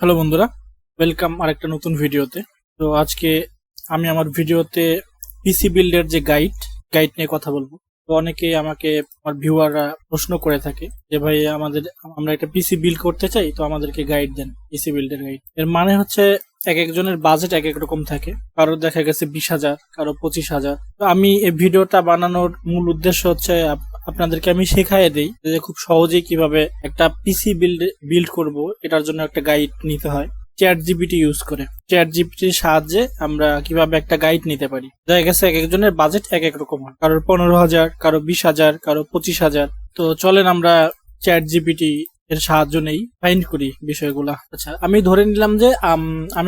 Hello বন্ধুরা welcome আরেকটা নতুন ভিডিওতে। তো আজকে আমি আমার ভিডিওতে পিসি বিল্ডের যে গাইড গাইড নিয়ে কথা বলব। তো অনেকে আমাকে আমার ভিউয়াররা প্রশ্ন করে থাকে যে, ভাই, আমাদের, আমরা একটা পিসি বিল্ড করতে চাই, তো আমাদেরকে গাইড দেন পিসি বিল্ডের গাইড এর মানে হচ্ছে এক একজনের বাজেট এক এক রকম থাকে। কারও দেখা গেছে বিশ হাজার, কারও পঁচিশ হাজার। তো আমি এই ভিডিওটা বানানোর মূল উদ্দেশ্য হচ্ছে আপনাদেরকে আমি শেখাই দিই যে খুব সহজেই কীভাবে একটা পিসি বিল্ড বিল্ড করব, এটার জন্য একটা গাইড নিতে হয়। চ্যাট জিপিটি ইউজ করে। চ্যাট জিপিটির সাহায্যে আমরা কীভাবে একটা গাইড নিতে পারি। দেখা গেছে এক একজনের বাজেট এক এক রকম হয়। কারোর পনেরো হাজার কারও বিশ হাজার কারও পঁচিশ হাজার। তো চলেন আমরা চ্যাট জিপিটি এর সাহায্য নেই ফাইন্ড করি বিষয়গুলা। আচ্ছা আমি ধরে নিলাম যে আম,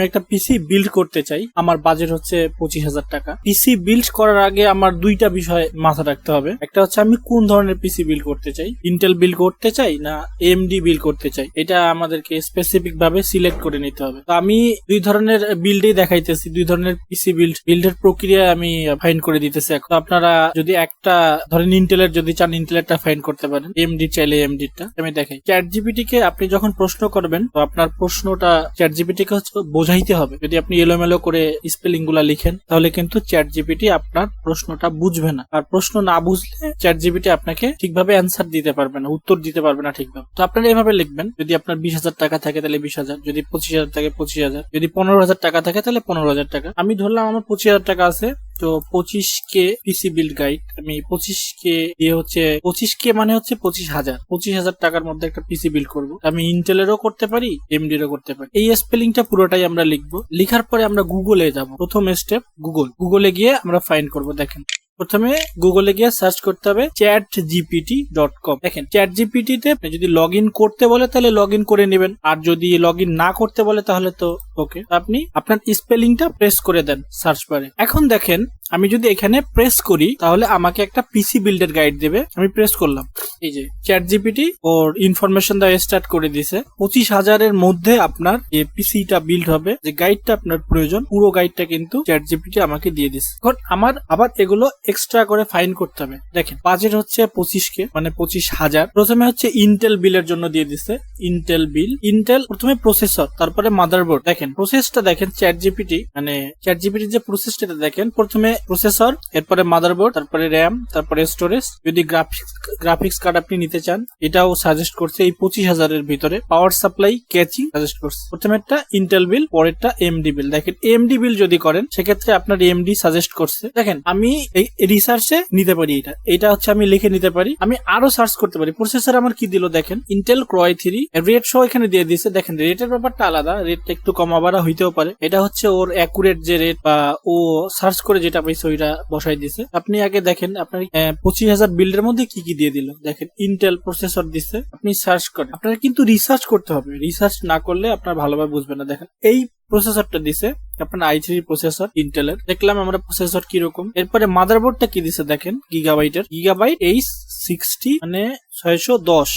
একটা পিসি বিল্ড করতে চাই। আমার বাজেট হচ্ছে পঁচিশ হাজার টাকা। পিসি বিল্ড করার আগে আমার দুইটা বিষয় মাথা রাখতে হবে। একটা হচ্ছে আমি কোন ধরনের পিসি বিল্ড করতে চাই? ইন্টেল বিল্ড করতে চাই না এমডি বিল্ড করতে চাই? এটা আমাদেরকে স্পেসিফিক ভাবে সিলেক্ট করে নিতে হবে। তো আমি দুই ধরনের বিল্ডেই দেখাইতেছি। দুই ধরনের পিসি বিল্ড বিল্ডের প্রক্রিয়া আমি ফাইন্ড করে দিতেছি এখন। আপনারা যদি একটা ধরেন ইন্টেলের যদি চান ইন্টেলেরটা ফাইন্ড করতে পারেন। এমডি চাইলে এমডিটা আমি দেখাই। চ্যাট জিপিটি কে আপনি যখন প্রশ্ন করবেন, তো আপনার প্রশ্নটা চ্যাট জিপিটি কে হচ্ছে বোঝাইতে হবে। যদি আপনি এলোমেলো করে স্পেলিংগুলা লিখেন, তাহলে কিন্তু চ্যাট জিপিটি আপনার প্রশ্নটা বুঝবে না। আর প্রশ্ন না বুঝলে চ্যাট জিপিটি আপনাকে ঠিকভাবে অ্যান্সার দিতে পারবে না, উত্তর দিতে পারবে না ঠিকভাবে। তো আপনারা এভাবে লিখবেন, যদি আপনার বিশ হাজার টাকা থাকে তাহলে বিশ হাজার, যদি পঁচিশ হাজার থাকে পঁচিশ হাজার, যদি পনেরো হাজার টাকা থাকে তাহলে পনেরো হাজার টাকা। আমি ধরলাম আমার পঁচিশ হাজার টাকা আছে তো পঁচিশ কে পিসি বিল্ড গাইড আমি পঁচিশ কে দিয়ে হচ্ছে পঁচিশ কে মানে হচ্ছে পঁচিশ হাজার। পঁচিশ হাজার টাকার মধ্যে একটা পিসি বিল্ড করব। আমি ইন্টেলেরও করতে পারি এমডিরও করতে পারি। এই স্পেলিংটা পুরোটাই আমরা লিখব। লিখার পরে আমরা গুগলে যাব। প্রথম স্টেপ গুগল গুগলে গিয়ে আমরা ফাইন্ড করব, দেখেন। প্রথমে গুগলে গিয়ে সার্চ করতে হবে চ্যাট জিপিটি ডট কম দেখেন চ্যাট জিপিটিতে যদি লগ ইন করতে বলে, তাহলে লগ ইন করে নেবেন। আর যদি লগ ইন না করতে বলে, তাহলে তো ওকে আপনি আপনার স্পেলিংটা প্রেস করে দেন সার্চ বারে এখন দেখেন, আমি যদি এখানে প্রেস করি, তাহলে আমাকে একটা পিসি বিল্ডের গাইড দেবে। আমি প্রেস করলাম। এই যে চ্যাট জিপিটি ওর ইনফরমেশন দেওয়া স্টার্ট করে দিছে পঁচিশ হাজারের মধ্যে আপনার যে পিসিটা বিল্ড হবে, যে গাইডটা আপনার প্রয়োজন, পুরো গাইডটা কিন্তু চ্যাট জিপিটি আমাকে দিয়ে দিছে এখন আমার আবার এগুলো এক্সট্রা করে ফাইন করতে হবে। দেখেন বাজেট হচ্ছে পঁচিশ কে মানে পঁচিশ হাজার। প্রথমে হচ্ছে ইন্টেল বিলের জন্য দিয়ে দিছে। ইন্টেল বিল ইন্টেল প্রথমে প্রসেসর তারপরে মাদারবোর্ড দেখেন প্রসেসটা দেখেন চ্যাট জিপিটি মানে চ্যাট জিপিটি যে প্রসেসটা দেখেন, প্রথমে প্রসেসর এরপরে মাদারবোর্ড তারপরে র্যাম তারপরে স্টোরেজ যদি গ্রাফিক্স গ্রাফিক্স কার্ড আপনি নিতে চান, এটাও সাজেস্ট করছে এই পঁচিশ হাজারের ভিতরে। পাওয়ার সাপ্লাই ক্যাচিং সাজেস্ট করছে। প্রথমে একটা ইন্টেল বিল পরেরটা এমডি বিল দেখেন এমডি বিল যদি করেন, সেক্ষেত্রে আপনার এমডি সাজেস্ট করছে। দেখেন, আমি এই রিসার্চে নিতে পারি এটা। এটা হচ্ছে আমি লিখে নিতে পারি। আমি আরও সার্চ করতে পারি। প্রসেসর আমার কি দিল দেখেন? ইন্টেল ক্রয় থ্রি রেট সহ এখানে দিয়ে দিয়েছে। দেখেন রেটের ব্যাপারটা আলাদা। রেটটা একটু কমা বাড়া হইতেও পারে। এটা হচ্ছে ওর অ্যাকুরেট যে রেট বা ও সার্চ করে যেটা পাইছে ওইটা বসাই দিছে আপনি আগে দেখেন, আপনার পঁচিশ হাজার বিল্ডের মধ্যে কি কি দিয়ে দিল? দেখেন ইন্টেল প্রসেসর দিছে। আপনি সার্চ করেন। আপনার কিন্তু রিসার্চ করতে হবে। রিসার্চ না করলে আপনার ভালোভাবে বুঝবেন না। দেখেন, এই প্রসেসরটা দিছে, আপনার আই থ্রি প্রসেসর ইন্টেলের দেখলাম আমরা প্রসেসর কীরকম। এরপরে মাদারবোর্ডটা কি দিছে দেখেন গিগাবাইটের গিগাবাইট এইচ সিক্সটি মানে ছয়শো দশ।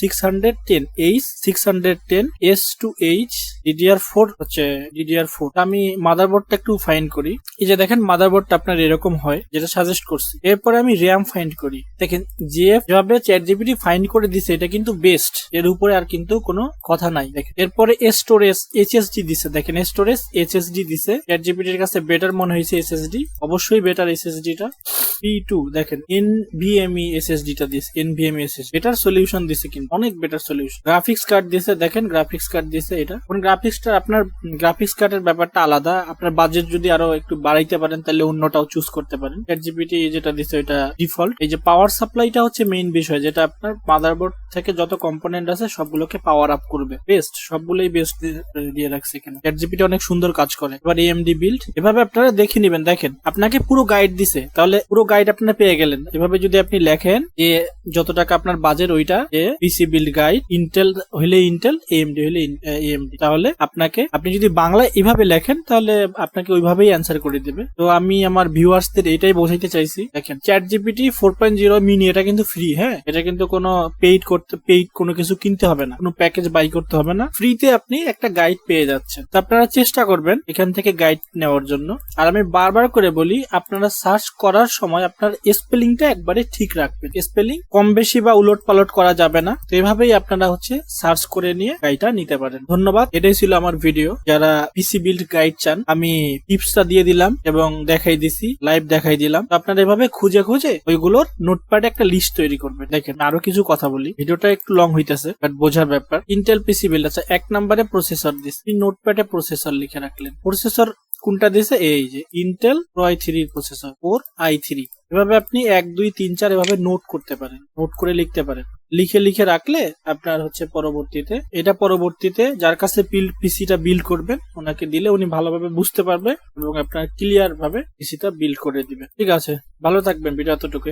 Six hundred ten H six hundred ten S two H DDR four হচ্ছে ডিডিআর ফোর আমি মাদারবোর্ডটা একটু ফাইন্ড করি। এই যে দেখেন মাদারবোর্ডটা আপনার এরকম হয়, যেটা সাজেস্ট করছি। এরপরে আমি ফাইন্ড করি। দেখেন করে দিছে, এটা কিন্তু বেস্ট এর উপরে আর কিন্তু কোনো কথা নাই। দেখেন, এরপরে স্টোরেজ দিছে। দেখেন স্টোরেজ দিছে। কাছে বেটার মনে হয়েছে অবশ্যই বেটার টু দেখেন এন এন বেটার সলিউশন দিছে কিন্তু। অনেক বেটার সলিউশন গ্রাফিক্স কার্ড দিছে দেখেন গ্রাফিক্স কার্ড দিছে এটা। গ্রাফিক্সটা আপনার গ্রাফিক্স কার্ডের ব্যাপারটা আলাদা। আপনার বাজেট যদি আরও একটু বাড়াইতে পারেন, তাহলে অন্যটাও চুজ করতে পারেন। চ্যাট জিপিটি যেটা দিছে এটা ডিফল্ট এই যে পাওয়ার সাপ্লাইটা হচ্ছে মেইন বিষয়, যেটা আপনার মাদারবোর্ড থেকে যত কম্পোনেন্ট আছে, সবগুলোকে পাওয়ার আপ করবে। বেস্ট সবগুলোই বেস্ট দিয়ে রাখছে এখানে চ্যাট জিপিটি অনেক সুন্দর কাজ করে। এবার এএমডি বিল্ড এভাবে আপনারা দেখে নেবেন। দেখেন, আপনাকে পুরো গাইড দিছে। তাহলে পুরো গাইড আপনারা পেয়ে গেলেন। এভাবে যদি আপনি লেখেন যে, যত টাকা আপনার বাজেট ওইটা যে পিসি বিল্ড গাইড ইন্টেল হইলে ইন্টেল এএমডি হইলে এএমডি তাহলে আপনাকে, আপনি যদি বাংলায় এভাবে লেখেন, তাহলে আপনাকে ওইভাবেই অ্যান্সার করে দেবে। তো আমি আমার ভিউয়ার্সদের এটাই বোঝাইতে চাইছি। দেখেন chat GPT four point zero mini এটা কিন্তু ফ্রি হ্যাঁ? এটা কিন্তু কোনো পেইড করতে পেইড কোনো কিছু কিনতে হবে না। কোনো প্যাকেজ বাই করতে হবে না। ফ্রিতে আপনি একটা গাইড পেয়ে যাচ্ছেন। তো আপনারা চেষ্টা করবেন এখান থেকে গাইড নেওয়ার জন্য। আর আমি বারবার করে বলি, আপনারা সার্চ করার সময় আপনার স্পেলিংটা একবারে ঠিক রাখবেন। স্পেলিং কম বেশি বা উলট পালট করা যাবে না। তো এভাবেই আপনারা হচ্ছে সার্চ করে নিয়ে গাইডটা নিতে পারেন। ধন্যবাদ। এটাই ছিল আমার ভিডিও। যারা পিসি বিল্ড গাইড চান, আমি টিপসটা দিয়ে দিলাম এবং দেখাই দিছি লাইভ দেখাই দিলাম। আপনারা এভাবে খুঁজে খুঁজে ওইগুলোর নোটপ্যাডে একটা লিস্ট তৈরি করবেন। দেখেন, আরও কিছু কথা বলি। ভিডিওটা একটু লং হইতেছে বাট বোঝার ব্যাপার। ইন্টেল পিসি বিল্ড আছে, এক নম্বরে প্রসেসর দিচ্ছি নোটপ্যাডে প্রসেসর লিখে রাখলেন। প্রসেসর কোনটা দিছে? এই যে Intel i three processor for i three এভাবে আপনি এক, দুই, তিন, চার এভাবে নোট করতে পারেন। নোট করে লিখতে পারেন। লিখে লিখে রাখলে আপনার হচ্ছে পরবর্তীতে, এটা পরবর্তীতে যার কাছে পিসিটা বিল্ড করবেন, ওনাকে দিলে উনি ভালোভাবে বুঝতে পারবে এবং আপনার ক্লিয়ার ভাবে পিসিটা বিল্ড করে দিবে। ঠিক আছে, ভালো থাকবেন ভিডিও এতটুকু